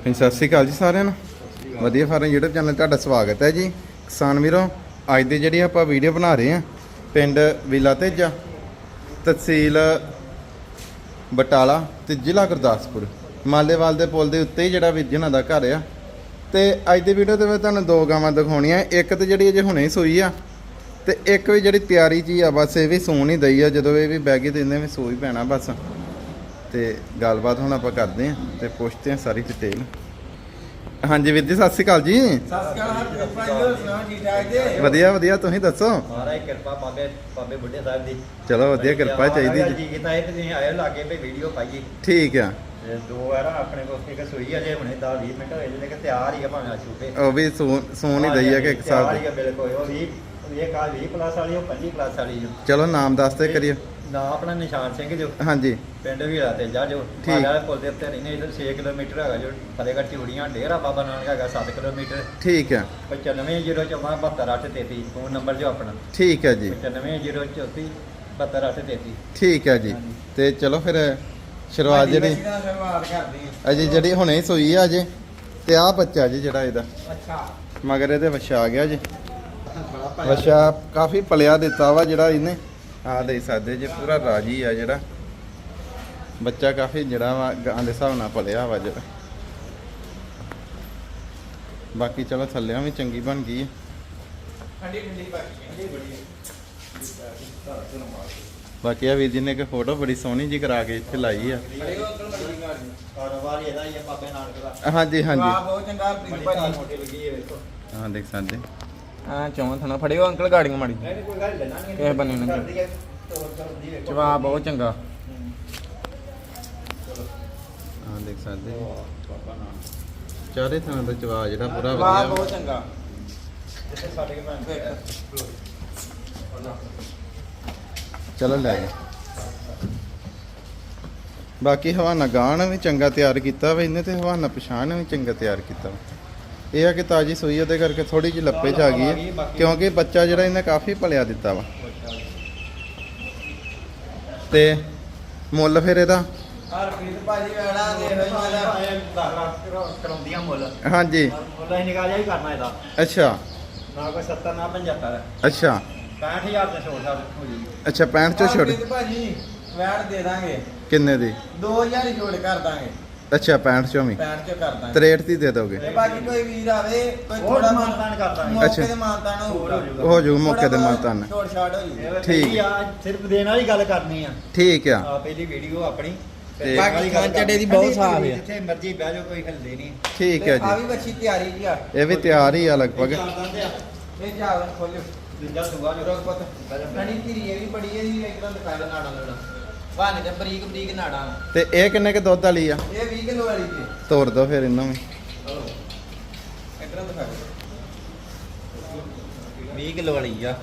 ਹਾਂਜੀ, ਸਤਿ ਸ੍ਰੀ ਅਕਾਲ ਜੀ ਸਾਰਿਆਂ ਨੂੰ। ਵਧੀਆ ਫਾਰਮ YouTube ਚੈਨਲ ਤੁਹਾਡਾ ਸਵਾਗਤ ਹੈ ਜੀ। ਕਿਸਾਨ ਵੀਰੋ, ਅੱਜ ਦੀ ਜਿਹੜੀ ਆਪਾਂ ਵੀਡੀਓ ਬਣਾ ਰਹੇ ਹਾਂ, ਪਿੰਡ ਵਿਲਾ ਤੇਜਾ, ਤਹਿਸੀਲ ਬਟਾਲਾ ਤੇ ਜ਼ਿਲ੍ਹਾ ਗੁਰਦਾਸਪੁਰ, ਮਾਲੇਵਾਲ ਦੇ ਪੁਲ ਦੇ ਉੱਤੇ ਹੀ ਜਿਹੜਾ ਵੀਰ ਦਾ ਘਰ ਆ। ਤੇ ਅੱਜ ਦੀ ਵੀਡੀਓ 'ਤੇ ਮੈਂ ਤੁਹਾਨੂੰ ਦੋ ਗਾਵਾਂ ਦਿਖਾਉਣੀਆਂ, ਇੱਕ ਤੇ ਜਿਹੜੀ ਅਜੇ ਹੁਣੇ ਹੀ ਸੂਈ ਆ, ਤੇ ਇੱਕ ਵੀ ਜਿਹੜੀ ਤਿਆਰੀ 'ਚ ਆ, ਬਸ ਇਹ ਵੀ ਸੂਣ ਹੀ ਦਈ ਆ, ਜਦੋਂ ਇਹ ਵੀ ਬੈਗੀ ਦਿੰਦੇ ਵੀ ਸੂਈ ਪੈਣਾ ਬਸ। ਤੇ ਗੱਲਬਾਤ ਹੁਣ ਆਪਾਂ ਕਰਦੇ ਆਂ ਤੇ ਪੁੱਛਦੇ ਆਂ ਸਾਰੀ ਡਿਟੇਲ ਹਾਂਜੀ ਵੀਰ ਜੀ ਸਤਿ ਸ਼੍ਰੀ ਅਕਾਲ ਜੀ। ਵਧੀਆ ਵਧੀਆ ਤੁਸੀਂ ਦੱਸੋ? ਮਹਾਰਾਜ ਕਿਰਪਾ ਬਾਬੇ ਬਾਬੇ ਬੁੱਢੇ ਸਾਹਿਬ ਦੀ। ਚਲੋ ਵਧੀਆ ਕਿਰਪਾ ਚਾਹੀਦੀ ਜੀ। ਜੀ ਕੀਤਾ ਇਹ ਤੇ ਤੁਸੀਂ ਆਇਓ ਲਾਗੇ ਤੇ ਵੀਡੀਓ ਪਾਈਏ। ਠੀਕ ਆ। ਦੋ ਆ ਆਪਣੇ ਕੋਲ ਇੱਕ ਸੂਈ ਆ ਜੇ ਹੁਣੇ 10 20 ਮਿੰਟ ਹੋਏ ਜਿਹੜੇ ਕਿ ਤਿਆਰ ਹੀ ਆ ਭਾਵੇਂ ਛੂਟੇ। ਉਹ ਵੀ ਸੂਣ ਹੀ ਦਈ ਆ ਕਿ ਇੱਕ ਤਿਆਰ ਸਾਲ ਹੀ ਆ ਬਿਲਕੁਲ। ਉਹ 20 ਇਹ ਕਾਲ 20 ਪਲੱਸ ਵਾਲੀ ਉਹ 25 ਪਲੱਸ ਵਾਲੀ ਜੋ ਚਲੋ ਨਾਮ ਦੱਸਦੇ ਕਰੀਏ। ਨਾ ਆਪਣਾ ਨਿਸ਼ਾਨ ਸਿੰਘ ਜੋ। ਹਾਂਜੀ। ਪਿੰਡ ਵੀਰਾ ਤੇ ਜਾ ਜੋ। ਠੀਕ। ਮਾਲਾ ਪੁੱਲ ਦੇ ਉੱਤੇ ਰਹਿੰਦੇ ਇਧਰ 6 ਕਿਲੋਮੀਟਰ ਹੈਗਾ ਜੋ। ਫਤਿਹਗੜ੍ਹ ਚੂੜੀਆਂ ਡੇਰਾ ਬਾਬਾ ਨਾਨਕ ਹੈਗਾ 7 ਕਿਲੋਮੀਟਰ। ਠੀਕ ਆ 9504 ਫੋਨ ਨੰਬਰ ਜੋ ਆਪਣਾ। ਠੀਕ ਆ ਜੀ। 9504 72833 ਠੀਕ ਆ ਜੀ। ਹਾਂਜੀ। ਤੇ ਚਲੋ ਫਿਰ ਸ਼ੁਰੂਆਤ ਜਿਹੜੀ ਸ਼ੁਰੂਆਤ ਕਰਦੇ ਹਾਂ। ਅਜੇ ਜਿਹੜੀ ਹੁਣੇ ਹੀ ਸੂਈ ਆ ਅਜੇ ਤੇ ਆ ਬੱਚਾ ਜੀ ਜਿਹੜਾ ਇਹਦਾ। ਅੱਛਾ। ਮਗਰ ਇਹਦੇ ਵਛਾ ਆ ਗਿਆ ਜੀ। ਵਛਾ ਕਾਫੀ ਪਲਿਆ ਦਿੱਤਾ ਵਾ ਜਿਹੜਾ ਇਹਨੇ। ਆ ਦੇ ਸਕਦੇ ਜੇ ਪੂਰਾ ਰਾਜੀ ਆ ਜਿਹੜਾ। ਬੱਚਾ ਕਾਫੀ ਜਿਹੜਾ ਵਾ ਗਾਂ ਦੇ ਹਿਸਾਬ ਨਾਲ ਪਲਿਆ ਵਾ ਜਿਹੜਾ ਬਾਕੀ ਚਲੋ ਥੱਲਿਆਂ ਵੀ ਚੰਗੀ ਬਣ ਗਈ। ਹੈ ਠੰਡੀ ਠੰਡੀ ਬਾਕੀ ਬੜੀ ਬਾਕੀ ਆ ਵੀਰ ਜੀ ਨੇ ਇੱਕ ਫੋਟੋ ਬੜੀ ਸੋਹਣੀ ਜੀ ਕਰਾ ਕੇ ਇੱਥੇ ਲਾਈ ਆ। ਬੜੇ ਅੰਕਲ ਬੜੀ ਗਾੜੀ ਕਾਰੋਬਾਰ ਇਹਦਾ ਹੀ ਆ ਬਾਬੇ ਨਾਨਕ ਦਾ ਹਾਂਜੀ। ਹਾਂਜੀ ਬਹੁਤ ਚੰਗਾ। ਬੜੀ ਪ੍ਰੀਤ ਕਾਰ ਭਾਜੀ ਮੋਟੀ ਲੱਗੀ ਹੈ ਵੇਖੋ ਹਾਂ ਦੇਖ ਸਕਦੇ। ਹਾਂ ਚੌਂ ਥਣਾ ਫੜਿਓ ਅੰਕਲ ਗਾੜੀਆਂ ਮਾੜੀ ਕਿਸੇ ਬੰਨੇ ਨੂੰ। ਜਵਾਬ ਬਹੁਤ ਚੰਗਾ। ਹਾਂ ਦੇਖ ਸਕਦੇ ਚਾਰੇ ਥਾਂ ਦਾ ਚਵਾ ਜਿਹੜਾ ਪੂਰਾ ਜਵਾਬ ਵਧੀਆ ਬਹੁਤ ਚੰਗਾ। ਚਲੋ ਲੈ। ਜਾ ਬਾਕੀ ਹਵਾਨਾ ਗਾਣ ਵੀ ਚੰਗਾ ਤਿਆਰ ਕੀਤਾ ਵਾ ਇਹਨੇ ਤੇ ਹਵਾਨਾ ਪਛਾਣ ਵੀ ਚੰਗਾ ਤਿਆਰ ਕੀਤਾ ਵਾ। ਇਹ ਆ ਕਿ ਤਾਜੀ ਸੂਈ ਉਹਦੇ ਕਰਕੇ ਥੋੜੀ ਜਿਹੀ ਲੱਪੇ ਚ ਆ ਗਈ ਹੈ ਕਿਉਂਕਿ ਬੱਚਾ ਜਿਹੜਾ ਇਹਨੇ ਕਾਫੀ ਪਲਿਆ ਦਿੱਤਾ ਵਾ। ਤੇ ਮੁੱਲ ਫਿਰ ਇਹਦਾ? ਹਰਪ੍ਰੀਤ ਭਾਜੀ ਵੇੜਾ ਦੇਖੋ ਜੀ ਇਹਦਾ ਕਰਾਉਂਦੀਆਂ ਮੁੱਲ ਹਾਂਜੀ। ਮੁੱਲ ਹੀ ਨਿਕਾਲਿਆ ਹੀ ਕਰਨਾ ਇਹਦਾ ਅੱਛਾ। ਨਾ ਕੋਈ 70 ਨਾ 75 ਅੱਛਾ 65000 ਦੇ ਛੋੜ ਸਾਹਿਬ ਹੋ ਜੀ ਅੱਛਾ 65 ਚੋਂ ਛੋੜ ਹਰਪ੍ਰੀਤ ਭਾਜੀ ਵੈੜ ਦੇ ਦਾਂਗੇ। ਕਿੰਨੇ ਦੀ? 2000 ਹੀ ਛੋੜ ਕਰ ਦਾਂਗੇ। ਅੱਛਾ 65 ਚੋਂ ਵੀ 65 ਚ ਕਰ ਦਾਂਗੇ 63 ਦੀ ਦੇ ਦੋਗੇ। ਤੇ ਬਾਕੀ ਕੋਈ ਵੀਰ ਆਵੇ ਕੋਈ ਹੋਰ ਥੋੜਾ ਮਾਨਤਾਨ ਕਰ ਦਾਂਗੇ। ਮੌਕੇ। ਤੇ ਮਾਨਤਾਨ ਹੋ ਹੋ ਜੂ ਮੌਕੇ ਤੇ ਮਾਨਤਾਨ। ਛੋੜ ਛਾੜ ਹੋ ਜੂ ਇਹ ਠੀਕ। ਆ ਸਿਰਫ ਦੇਣ ਵਾਲੀ ਗੱਲ ਕਰਨੀ ਆ। ਠੀਕ ਆ। ਆ ਪਹਿਲੀ ਵੀਡੀਓ ਆਪਣੀ। ਬਾਕੀ ਚੜੇ ਦੀ। ਬਹੁਤ ਸਾਫ਼ ਆ। ਜਿੱਥੇ ਮਰਜ਼ੀ ਬਹਿ ਜਾਓ ਕੋਈ ਹੱਲੇ ਨਹੀਂ। ਠੀਕ ਹੈ ਆ ਜੀ। ਵੀ ਬੱਚੀ ਤਿਆਰੀ ਜੀ ਆ। ਇਹ ਵੀ ਤਿਆਰ ਹੀ ਆ ਲਗਭਗ। ਆ। ਇਹ ਜਾਵਨ ਖੋਲਿਓ। ਦੂਜਾ ਸੂਆ ਜੋ ਪਤ। ਨੜੀ ਧੀਰੀ ਇਹ ਵੀ ਬੜੀ ਹੈ ਜੀ ਇੱਕ ਤਾਂ ਦਿਖਾ ਦੇ ਨਾੜਾ ਨਾੜਾ ਬਾਨੇ ਤੇ ਬਰੀਕ ਬਰੀਕ ਨਾੜਾ ਤੇ ਇਹ ਕਿੰਨੇ ਕੁ ਦੁੱਧ ਵਾਲੀ ਆ? ਇਹ 20 ਕਿਲੋ ਵਾਲੀ ਜੀ। ਤੋੜ ਦੋ ਫਿਰ ਇਹਨਾਂ ਵੀ ਇਧਰ ਦਿਖਾ ਦੇ 20 ਕਿਲੋ ਵਾਲੀ ਆ।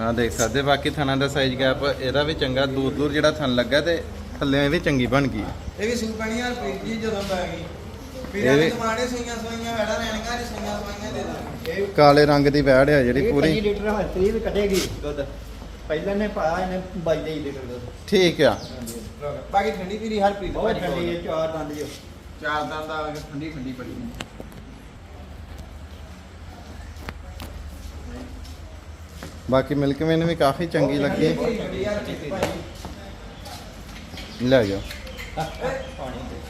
ਆ ਦੇਖ ਸਕਦੇ ਬਾਕੀ ਥਣਾ ਦਾ ਸਾਈਜ਼ ਗੈਪ ਇਹਦਾ ਵੀ ਚੰਗਾ ਦੂਰ ਦੂਰ ਜਿਹੜਾ ਥਣ ਲੱਗਾ ਤੇ ਥੱਲੇ ਇਹ ਵੀ ਚੰਗੀ ਬਣ ਗਈ ਇਹ ਵੀ ਸੂ ਪੈਣੀ ਯਾਰ ਪ੍ਰੀਤ ਜੀ ਜਦੋਂ ਪੈ ਗਈ। ਇਹ ਪੀਰਾਂ ਵੀ- ਦੇ ਟਮਾਟੇ ਸੂਈਆਂ ਸੂਈਆਂ ਵੜਾ ਲੈਣੀਆਂ ਨੇ ਸੂਈਆਂ ਸੂਈਆਂ ਦੇ ਦਾਂਗੇ ਇਹ ਕਾਲੇ ਰੰਗ ਦੀ ਵੈੜ ਆ ਜਿਹੜੀ ਪੂਰੀ। 25 ਲੀਟਰ ਹਾਂ 30 ਵੀ ਕੱਢੇਗੀ। ਦੁੱਧ। ਪਹਿਲਾਂ ਨੇ ਪਾਇਆ ਇਹਨੇ 22 ਲੀਟਰ ਦੁੱਧ ਠੀਕ ਆ। ਬਾਕੀ ਠੰਡੀ ਧੀਰੀ ਹਰ ਪ੍ਰੀਤ ਬਹੁਤ ਠੰਡੀ ਹੈ ਚਾਰ ਦੰਦ ਜੋ ਚਾਰ ਦੰਦ ਆ ਕੇ ਠੰਡੀ ਠੰਡੀ ਬੜੀ ਬਾਕੀ ਮਿਲਕ ਮੈਨ ਵੀ ਕਾਫੀ ਚੰਗੀ ਲੱਗੀ। ਲੈ ਜਾਓ। ਪਾਣੀ ਤੇ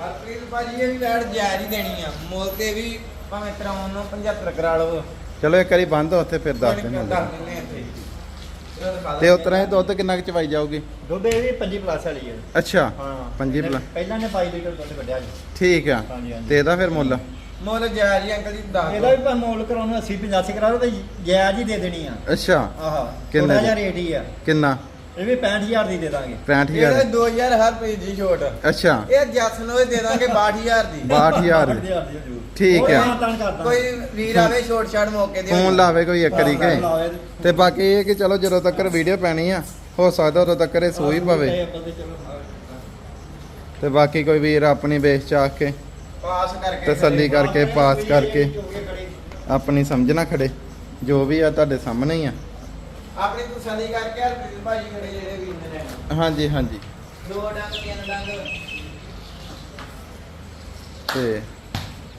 ਹਰਪ੍ਰੀਤ ਭਾਜੀ ਇਹ ਵੀ ਵੈੜ ਜਾਇਜ਼ ਹੀ ਦੇਣੀ ਆ। ਮੁੱਲ ਤੇ ਵੀ ਭਾਵੇਂ ਕਰਾਉਣ ਨੂੰ 75 ਕਰਾ ਲਓ ਚਲੋ ਇੱਕ ਵਾਰੀ ਬੰਦ ਹੋ ਉੱਥੇ ਫਿਰ ਦੱਸ ਦਿੰਦੇ ਇਹਦਾ ਦਿਖਾ ਤੇ ਉਤਰਾ ਇਹ ਦੁੱਧ ਕਿੰਨਾ ਕੁ ਚਵਾਈ ਜਾਊਗੀ? ਦੁੱਧ ਇਹ ਵੀ 25 ਪਲੱਸ ਵਾਲੀ ਹੈ। ਅੱਛਾ ਹਾਂ। ਪੰਜੀ plus। ਪਹਿਲਾਂ ਨੇ 22 ਲੀਟਰ ਦੁੱਧ ਕੱਢਿਆ ਜੀ ਠੀਕ ਆ। ਹਾਂਜੀ ਹਾਂਜੀ। ਤੇ ਇਹਦਾ ਫਿਰ ਮੁੱਲ? ਮੁੱਲ ਜਾਇਜ਼ ਹੀ ਅੰਕਲ ਜੀ ਦੱਸ ਇਹਦਾ ਵੀ ਭਾਵੇਂ ਮੁੱਲ ਕਰਾਉਣ ਨੂੰ 80 85 ਕਰਾ ਲਓ ਤੇ ਜਾਇਜ਼ ਹੀ ਦੇ ਦੇਣੀ ਆ। ਅੱਛਾ। ਆਹਾ ਕਿੰਨੇ ਦੀ? ਜਿਹਾ ਰੇਟ ਹੀ ਆ। ਕਿੰਨਾ? ਇਹ ਵੀ 65000 ਦੀ ਦੇ ਦਾਂਗੇ। 65000 ਇਹਦਾ 2000 ਹਰ ਪੇਜ ਦੀ ਛੋਟ। ਅੱਛਾ। ਇਹ ਜੱਸਨ ਦੇ ਦਾਂਗੇ 62000 ਦੀ। 62000 ਦੀ। ਦੀ ਹੋ ਜੂ। ਠੀਕ ਆ। ਕੋਈ ਵੀਰ ਆਵੇ ਛੋਟ ਛਾੜ ਮੌਕੇ ਦੇ ਫੋਨ ਲਾਵੇ ਕੋਈ ਇੱਕ ਵਾਰੀ ਕੇ। ਲਾਵੇ। ਤੇ ਬਾਕੀ ਇਹ ਕਿ ਚਲੋ ਜਦੋਂ ਤੱਕ ਵੀਡੀਓ ਪੈਣੀ ਆ ਹੋ ਸਕਦਾ ਉਦੋਂ ਤੱਕ ਇਹ ਸੂਈ ਪਵੇ। ਤੇ ਬਾਕੀ ਕੋਈ ਵੀਰ ਆਪਣੀ ਬੇਸ ਚ ਆ ਕੇ ਪਾਸ ਕਰਕੇ ਤਸੱਲੀ ਕਰਕੇ ਪਾਸ ਕਰਕੇ ਆਪਣੀ ਸਮਝ ਨਾ ਖੜੇ। ਜੋ ਵੀ ਆ ਤੁਹਾਡੇ ਸਾਹਮਣੇ ਹੀ ਆ। ਆਪਣੀ ਤਸੱਲੀ ਕਰਕੇ ਹਰ ਪੇਜ ਭਾਜੀ ਖੜੇ ਜਿਹੜੇ ਵੀਰ ਨੇ। ਲੈਣਾ ਹਾਂਜੀ ਹਾਂਜੀ। ਦੋ ਡੰਗ ਤਿੰਨ ਡੰਗ। ਤੇ